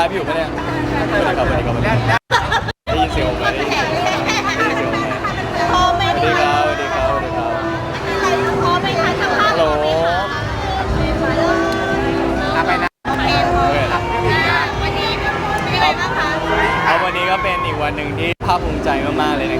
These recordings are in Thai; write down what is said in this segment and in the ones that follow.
ลฟ์อยู่ปะเนี่ยสวัสดีครับสวัสดีครับสวัสดีครับได้ยินเสียงผมไหมได้ยินเสียงผมไหมได้ยินเสียงผมไหมพร้อมไหมสวัสดีคะครับสวัสดีครับสวัสดีครับพร้อมไหมคะสัมภาษณ์ฮัลโหลเอาไปนะโอเคพร้อมค่ะอ่าวันนี้เป็นยังไงบ้างคะครับวันนี้ก็เป็นอีกวันหนึ่งที่ภาคภูมิใจมากๆเลยนะ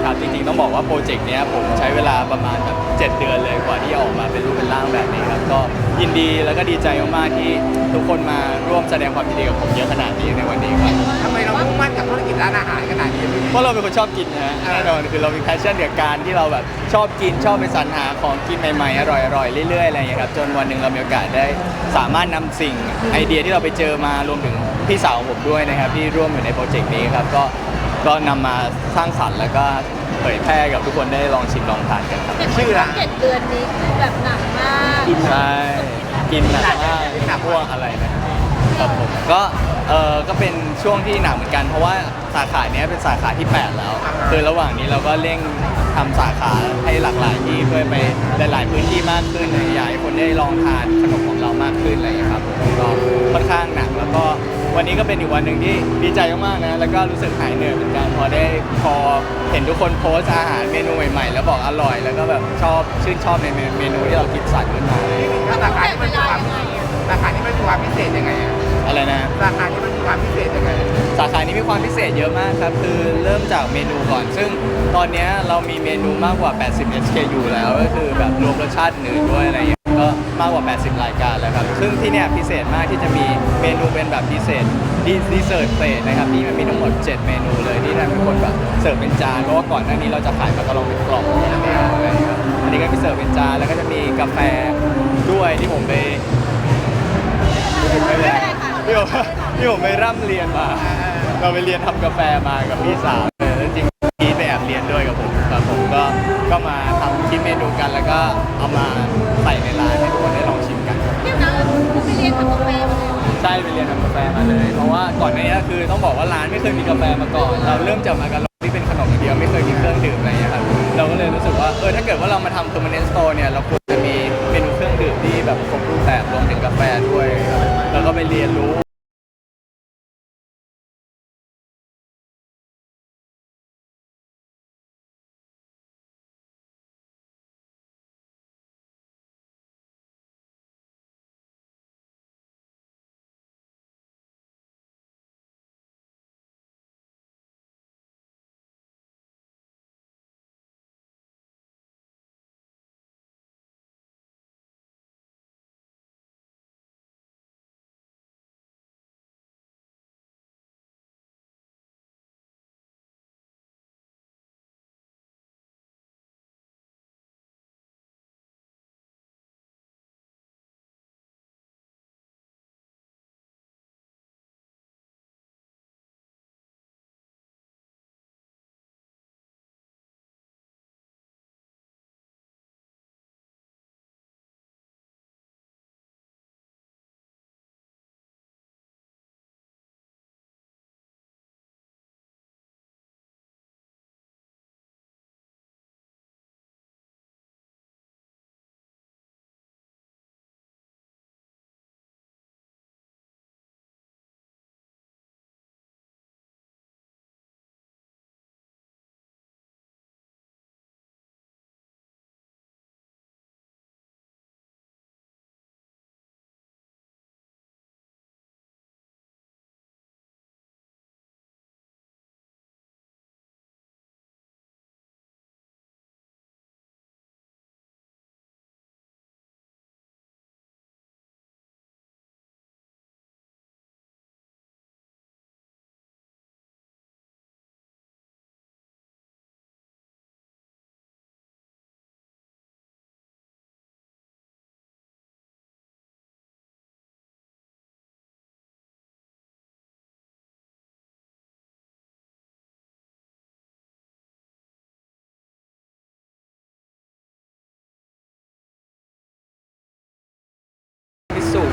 ครับจริงๆต้อง บอกว่าโปรเจกต์เนี้ยผมใช้เวลาประมาณแบบ7เดือนเลยกว่าที่ออกมาเป็นรูปเป็นร่างแบบนี้ครับก็ยินดีแล้วก็ดีใจมากๆที่ทุกคนมาร่วมแสดงความยินดีกับผมเยอะขนาดนี้ในวันนี้ครับทำไมเรามุ่งมั่นกับธุรกิจร้านอาหารขนาดนี้พี่ เพราะเราเป็นคนชอบกินนะฮะแน่นอนคือเรามีแพชชั่นกับการที่เราแบบชอบกินชอบไปสรรหาของกินใหม่ๆอร่อยๆเรื่อยๆอะไรอย่างเงี้ยครับจนวันหนึ่งเรามีโอกาสได้สามารถนำสิ่งไอเดียที่เราไปเจอมารวมถึงพี่สาวของผมด้วยนะครับที่ร่วมอยู่ในโปรเจกต์นี้ครับก็ก็นำมาสร้างสรรค์แล้วก็ เผยแพร่กับทุกคนได้ลองชิมลองทานกันครับ ชื่อร้าน เจ็ดเดือนนี้คือแบบหนักมากใช่ กินหนักมากหนักพวกอะไรนะครับผมก็เออก็เป็นช่วงที่หนักเหมือนกันเพราะว่าสาขาเนี้ยเป็นสาขาที่ 8 แล้ว คือระหว่างนี้เราก็เร่งทำสาขาให้หลากหลายที่เพื่อไปหลาย ๆ พื้นที่มากขึ้นอยากให้คนได้ลองทานขนมของเรามากขึ้นอะไรอย่างเงี้ยครับผมก็ค่อนข้างหนักแล้วก็ วันนี้ก็เป็นอีกวันหนึ่งที่ดีใจมากๆนะ แล้วก็รู้สึกหายเหนื่อยเหมือนกันพอได้พอเห็นทุกคนโพสต์อาหารเมนูใหม่ๆ แล้วบอกอร่อย แล้วก็แบบชอบชื่นชอบในเมนูที่เราคิดสรรขึ้นมาเลยถ้าสาขาที่มันมีความสาขาที่มันมีความพิเศษยังไงอะอะไรนะสาขาที่มันมีความพิเศษยังไง สาขานี้มีความพิเศษเยอะมากครับ คือเริ่มจากเมนูก่อน ซึ่งตอนเนี้ยเรามีเมนูมากกว่า 80 SKU แล้ว ก็คือแบบรวมรสชาติอื่นด้วยอะไรอย่างเงี้ย ก็มากกว่า 80 รายการแล้วครับ ซึ่งที่เนี่ยพิเศษมากที่จะมีเมนูเป็นแบบพิเศษดีดีเซอร์ตเฟสนะครับที่มันมีทั้งหมด 7 เมนูเลยที่ทำให้คนแบบเสิร์ฟเป็นจานเพราะว่าก่อนหน้านี้เราจะขายมากระลองเป็นกล่องอย่างเดียวอะไรอย่างเงี้ยอันนี้ก็มีเสิร์ฟเป็นจานแล้วก็จะมีกาแฟด้วยที่ผมไปไม่เป็นไรที่ผมที่ผมไปร่ำเรียนมา เราไปเรียนทำกาแฟมากับพี่สาวเออแล้วจริงๆพีทไปแอบเรียนด้วยกับผมครับผมก็ก็มา กัน แล้วก็เอามาใส่ในร้านให้ทุกคนได้ลองชิมกันเดี๋ยวนะคุณไปเรียนทำกาแฟมาเลยเหรอใช่ไปเรียนทำกาแฟมาเลย เพราะว่าก่อนหน้านี้คือต้องบอกว่าร้านไม่เคยมีกาแฟมาก่อน เราเริ่มจากมาการองที่เป็นขนมอย่างเดียวไม่เคยมีเครื่องดื่มอะไรอย่างเงี้ยครับเราก็เลยรู้สึกว่าเออถ้าเกิดว่าเรามาทำ permanent store เนี่ยเราควรจะมีเมนูเครื่องดื่มที่แบบครบรูปแบบรวมถึงกาแฟด้วยครับแล้วก็ไปเรียนรู้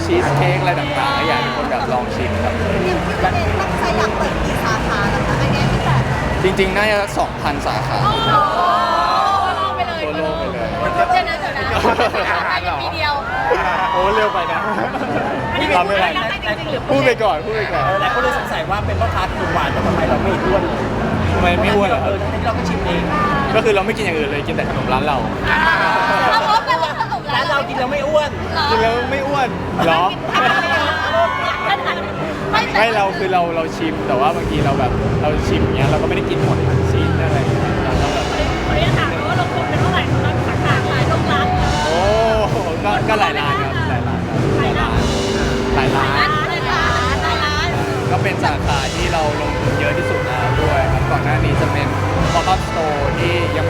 ชีสเค้กอะไรต่างๆก็อยากให้ทุกคนแบบลองชิมครับ อย่างที่ประเด็นตั้งใจอยากเปิดกี่สาขาแล้วคะอันนี้ที่แบบจริงๆ น่าจะสัก2,000 สาขาโอ้โหไปเลยทั่วโลกไปเลย เดี๋ยวนะเดี๋ยวนะภายในปีเดียวโอ้เร็วไปนะอันนี้ทำไม่ได้พูดไปก่อนพูดไปก่อนหลายคนเลยสงสัยว่าเป็นพ่อค้าขนมหวานแต่ทำไมเราไม่อ้วนทำไมไม่อ้วนเหรอคเอรับอทั้งที่เราก็ชิมเอง ก็คือเราไม่กินอย่างอื่นเลยกินแต่ขนมร้านเราเรา แล้วไม่อ้วน กินแล้วไม่อ้วนเหรอไม่ไม่เราคือเราเราชิมแต่ว่าบางทีเราแบบเราชิมอย่างเงี้ยเราก็ไม่ได้กินหมดทั้งชิ้นอะไรอย่างเงี้ยเราก็แบบขออนุญาตถามว่าลงทุนเป็นเท่าไหร่สำหรับสาขาขายโรงร้านโอ้ก็ก็หลายร้านครับหลายร้านครับหลายร้านหลายร้านร้านร้านร้าน ก็เป็นสาขาที่เราลงทุนเยอะที่สุดแล้วด้วยครับก่อนหน้านี้จะเป็น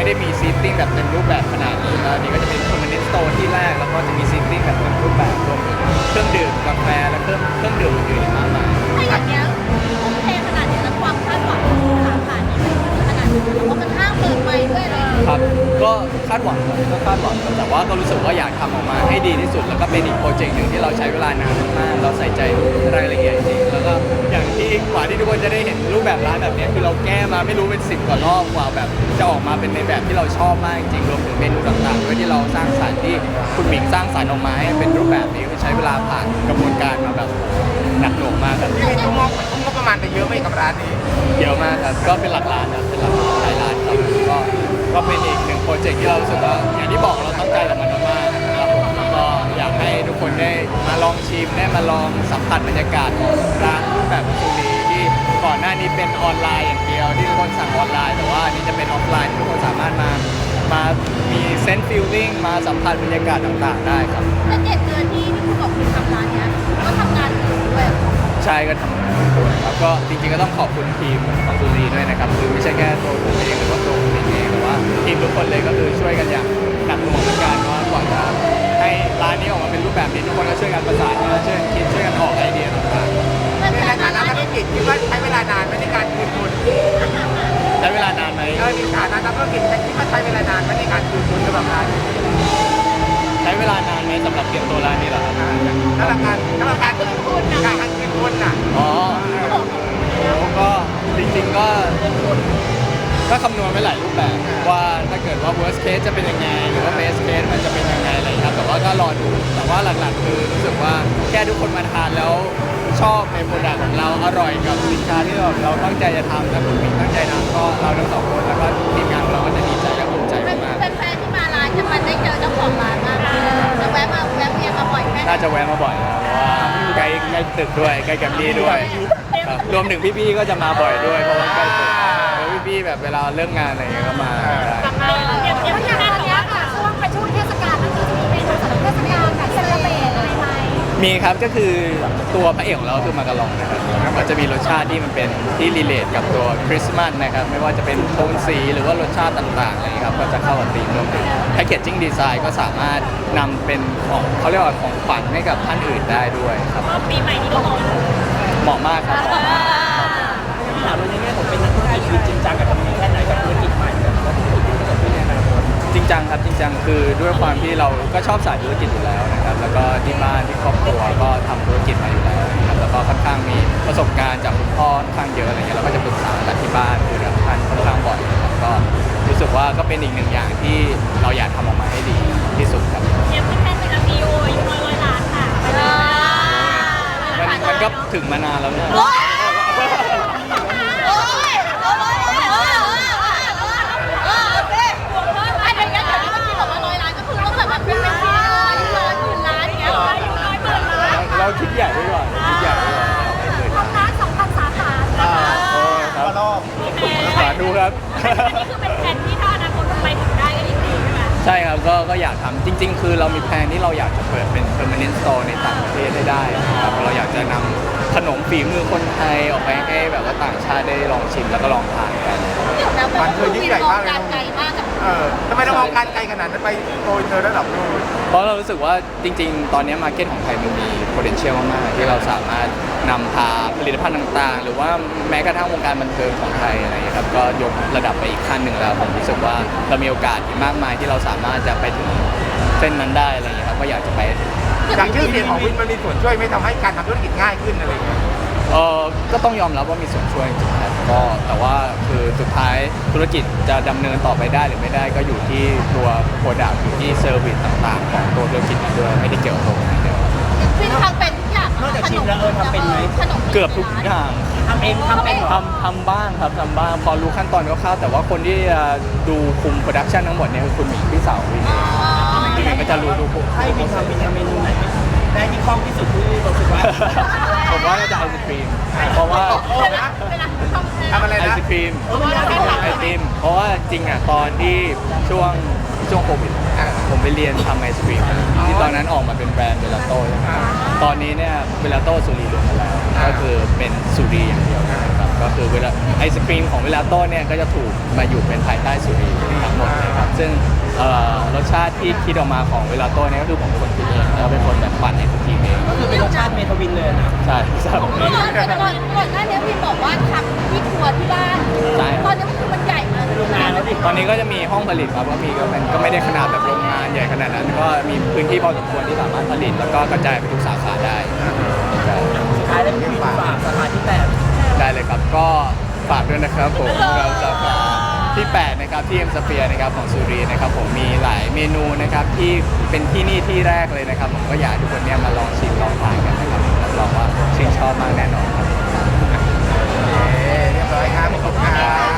ไม่ได้มีซีตติ้งแบบเต็มรูปแบบขนาดนี้แล้วอันนี้ก็จะเป็น permanent store ที่แรกแล้วก็จะมีซีตติ้งแบบเต็มรูปแบบรวมถึงเครื่องดื่มกาแฟและเครื่องเครื่องดื่มอื่นๆอีกมากมาย ถ้าอย่างเงี้ยทุ่มเทขนาดนี้แล้วความคาดหวังของสาขานี้มันขนาดไหนเพราะว่ามันห้างเปิดใหม่ด้วยเลยครับ ก็คาดหวังครับก็คาดหวังครับแต่ว่าก็รู้สึกว่าอยากทำออกมาให้ดีที่สุด แล้วก็เป็นอีกโปรเจกต์หนึ่งที่เราใช้เวลานานมากๆเราใส่ใจรายละเอียดจริงๆแล้ว ก็อย่างที่กว่าที่ทุกคนจะได้เห็นรูปแบบร้านแบบนี้คือเราแก้มาไม่รู้เป็นสิบกว่ารอบกว่าแบบ จะออกมาเป็นในแบบที่เราชอบมากจริงๆรวมถึงเมนูต่างๆด้วยที่เราสร้างสรรค์ที่คุณหมิงสร้างสรรค์ออกมาให้เป็นรูปแบบนี้คือใช้เวลาผ่านกระบวนการมาแบบหนักหน่วงมากครับพี่วินทุ่มงบทุ่มงบประมาณไปเยอะไหมกับร้านนี้เยอะมาก มได้มาลองสัมผัสบรรยากาศของร้านรูปแบบซูรีที่ก่อนหน้านี้เป็นออนไลน์อย่างเดียว ที่ทุกคนสั่งออนไลน์ แต่ว่าอันนี้จะเป็นออฟไลน์ที่ทุกคนสามารถมามามีเซนต์ฟิลลิ่งมาสัมผัสบรรยากาศต่างๆ ได้ครับแต่เจ็ดเดือนที่ที่คุณบอกคุณทำร้านเนี้ยก็ทำงานอยู่ด้วย ใช่ก็ทำงานด้วยครับก็จริงๆก็ต้องขอบคุณทีมของซูรีด้วยนะครับคือไม่ใช่แค่ตัวผมเองหรือว่าตัวผมเองแต่ว่าทีมทุกคนเลยก็คือช่วยกันอย่างหนักหน่วงเหมือนกันว่ากว่าจะ ให้ร้านนี้ออกมาเป็นรูปแบบนี้ทุกคนก็ช่วยกันประสานงานช่วยกันคิดช่วยกันออกไอเดียต่างมันในแต่ฐานะนักธุรกิจคิดว่าใช้เวลานานไหมในการคืนทุนๆใช้เวลานานไหมเออในฐานะนักธุรกิจคิดว่าใช้เวลานานไหมในการคืนทุนสำหรับร้านนี้ใช้เวลานานไหมสำหรับเตรียมตัวร้านนี้เหรอครับสำหรับการสำหรับการคืนทุนการคืนทุนน่ะอ๋อโอ้ก็จริงๆก็ก็คำนวณไว้หลายรูปแบบว่าถ้าเกิดว่า worst case จะเป็นยังไงหรือว่า best case มันจะเป็นยังไงอะไรครับ แต่ว่าก็รอดู แต่ว่าหลักๆคือรู้สึกว่าแค่ทุกคนมาทานแล้วชอบในโปรดักต์ของเราอร่อยกับสินค้าที่เราเราตั้งใจจะทำและคุณมิงตั้งใจทำก็เราทั้งสองคนแล้วก็ทีมงานของเราก็จะดีใจและภูมิใจมากแฟนๆที่มาร้านจะมันได้เจอเจ้าของร้านมากจะแวะมาแวะเวียนมาบ่อยแค่ๆไหนน่าจะแวะมาบ่อยนะเพราะว่าใกล้ใกล้ตึกด้วยใกล้แกรมมี่ด้วยครับรวมถึงพี่ๆก็จะมาบ่อยด้วยเพราะว่าใกล้ตึกแล้วพี่ๆแบบเวลาเลิกงานอะไรอย่างเงี้ยก็มาได้เดี๋ยวเดี๋ยวอ มีครับก็คือตัวพระเอกของเราคือมากะลองนะครับก็จะมีรสชาติที่มันเป็นที่รีเลทกับตัวคริสต์มาสนะครับไม่ว่าจะเป็นโทนสีหรือว่ารสชาติต่างๆอะไรอย่างเงี้ยครับก็จะเข้ากับธีมรวมถึงแพคเกจจิ้งดีไซน์ก็สามารถนำเป็นของเขาเรียกว่าของขวัญให้กับท่านอื่นได้ด้วยครับปีใหม่นี้ก็เหมาะเหมาะมากครับ ถามเลยในแง่ของเป็นนักธุรกิจคือจริงจังกับทำนี้แค่ไหนกับธุรกิจใหม่ ริงจังครับจริงจังคือด้วยความที่เราก็ชอบสายธุรกิจอยู่แล้วนะครับแล้วก็ที่บ้านที่ครอบครัวก็ทำธุรกิจมาอยู่แล้วนะครับแล้วก็ค่อนข้างมีประสบการณ์จากคุณพ่อค่อนข้างเยอะอะไรเงี้ยเราก็จะปรึกษาจากที่บ้านคุยกับท่านค่อนข้างบ่อยนะครับก็รู้สึกว่าก็เป็นอีกหนึ่งอย่างที่เราอยากทำออกมาให้ดีที่สุดครับเย็บที่แพทย์เป็นอาพีโออายุร้อยร้อยล้านค่ะมันมันก็ถึงมานานแล้วเนี่ยโอ้ยโอ้ยโอ้ยโอ้ยโอ้ยโอ้ยโอเคอันนี้ก็ถือว่าที่บอกว่าร้อยล้านก็คือต้องแบบว่าเป็นเป็นซีอีโออายุร้อยหมื่นล้านอย่างเงี้ยอายุร้อยหมื่นล้าน เราคิดใหญ่ไว้ก่อนคิดใหญ่ไว้ก่อน ทำร้านสองพันสาขานะคะ โอ้ครับ โอเค สาธุครับ อันนี้คือเป็นแผนที่ถ้าอนาคตมันไปถึงได้ก็ยิ่งดีใช่ไหมใช่ครับก็ก็อยากทำจริง ๆ คือเรามีแผนที่เราอยากจะเปิดเป็น permanent store ในต่างประเทศให้ได้นะครับเราอยากจะนำ ขนมฝีมือคนไทยออกไปให้แบบว่าต่างชาติได้ลองชิมแล้วก็ลองทานกัน เดี๋ยวนะเพราะว่าคุณมีมองการไกลมากกับเออทำไมเรามองการไกลขนาดนั้นไปโกยเธอระดับโลกเพราะเรารู้สึกว่าจริง ๆ ตอนนี้มาร์เก็ตของไทยมันมี potential มากๆที่เราสามารถนำพาผลิตภัณฑ์ต่างๆ หรือว่าแม้กระทั่งวงการบันเทิงของไทยอะไรอย่างเงี้ยครับก็ยกระดับไปอีกขั้นหนึ่งแล้วผมรู้สึกว่าเรามีโอกาสอีกมากมายที่เราสามารถจะไปถึงเส้นนั้นได้อะไรอย่างเงี้ยครับก็อยากจะไปให้ถึง อย่างชื่อเสียงของวินมันมีส่วนช่วยไหม่ทำให้การทำธุรกิจง่ายขึ้นอะไรอย่างเงี้ยเออก็ต้องยอมรับว่ามีส่วนช่วยจริงๆครับก็แต่ว่าคือสุดท้ายธุรกิจจะดำเนินต่อไปได้หรือไม่ได้ก็อยู่ที่ตัวโปรดักต์อยู่ที่เซอร์วิสต่างๆ ของตัวธุรกิจนั้นด้วยไม่ได้เกี่ยวกับตัวผมอย่างเดียวฟินทางเป็นทุกอย่างนอกจากชิมแล้วเออทำเป็นไหม ขนมเกือบทุกอย่าง ทำเองทำเป็นเหรอ ทำทำบ้างครับทำบ้างพอรู้ขั้นตอนคร่าวๆแต่ว่าคนที่จะดูคุมโปรดักชันทั้งหมดเนี่ยคือคุณหมีพี่สาววินวินก็ จะรู้ดูคุมให้วินทำวินทำเมนูไหนได้ที่คล่องที่สุดที่รู้สึกว่าผมว่าน่าจะไอศครีมเพราะว่าเวลาเวลาทำทำอะไรไอนะศครีมเออมันยาก ไอติมเพราะว่าจริงอะตอนที่ช่วงช่วงโควิดอะผมไปเรียนทำไอศครีมที่ตอนนั้นออกมาเป็นแบรนด์เวลาโต้ใช่ไหมครับตอนนี้เนี่ยเวลาโต้สุรีรวมกันแล้วก็คือเป็นสุรีอย่างเดียวนะครับ ก็คือเวลาไอศครีมของเวลาโต้เนี่ยก็จะถูกมาอยู่เป็นภายใต้สุรีทั้งหมดเลยครับซึ่งเอ่อรสชาติที่คิดออกมาของเวลาโต้เนี่ยก็คือผมเป็นคนคิดเองแล้วเป็นคนแบบปั่นไอศครีมเองก็คือเป็นรสชาติเมทาวินเลยนะใช่ใช่เมื่อก่อนแต่ก่อนก่อนหน้านี้พี่บอกว่าทำที่ครัวที่บ้านใช่ตอนนี้มันคือมันใหญ่มากโรงงานแล้วดิตอนนี้ก็จะมีห้องผลิตครับก็มีก็เป็นก็ไม่ได้ขนาดแบบโรงงานใหญ่ขนาดนั้น ก็มีพื้นที่พอสมควรที่สามารถผลิตแล้วก็กระจายไปทุกสาขาได้ใช่สุด ได้เลยครับ ก็ฝากด้วยนะครับผมเราจะมาที่ 8 นะครับ ที่เอ็มสเปียนะครับของสุรีนะครับผมมีหลายเมนูนะครับที่เป็นที่นี่ที่แรกเลยนะครับผมก็อยากให้ทุกคนเนี่ยมาลองชิมลองทานกันนะครับรับรองว่าชื่นชอบมากแน่นอนครับ โอเคเรียบร้อยครับขอบคุณครับ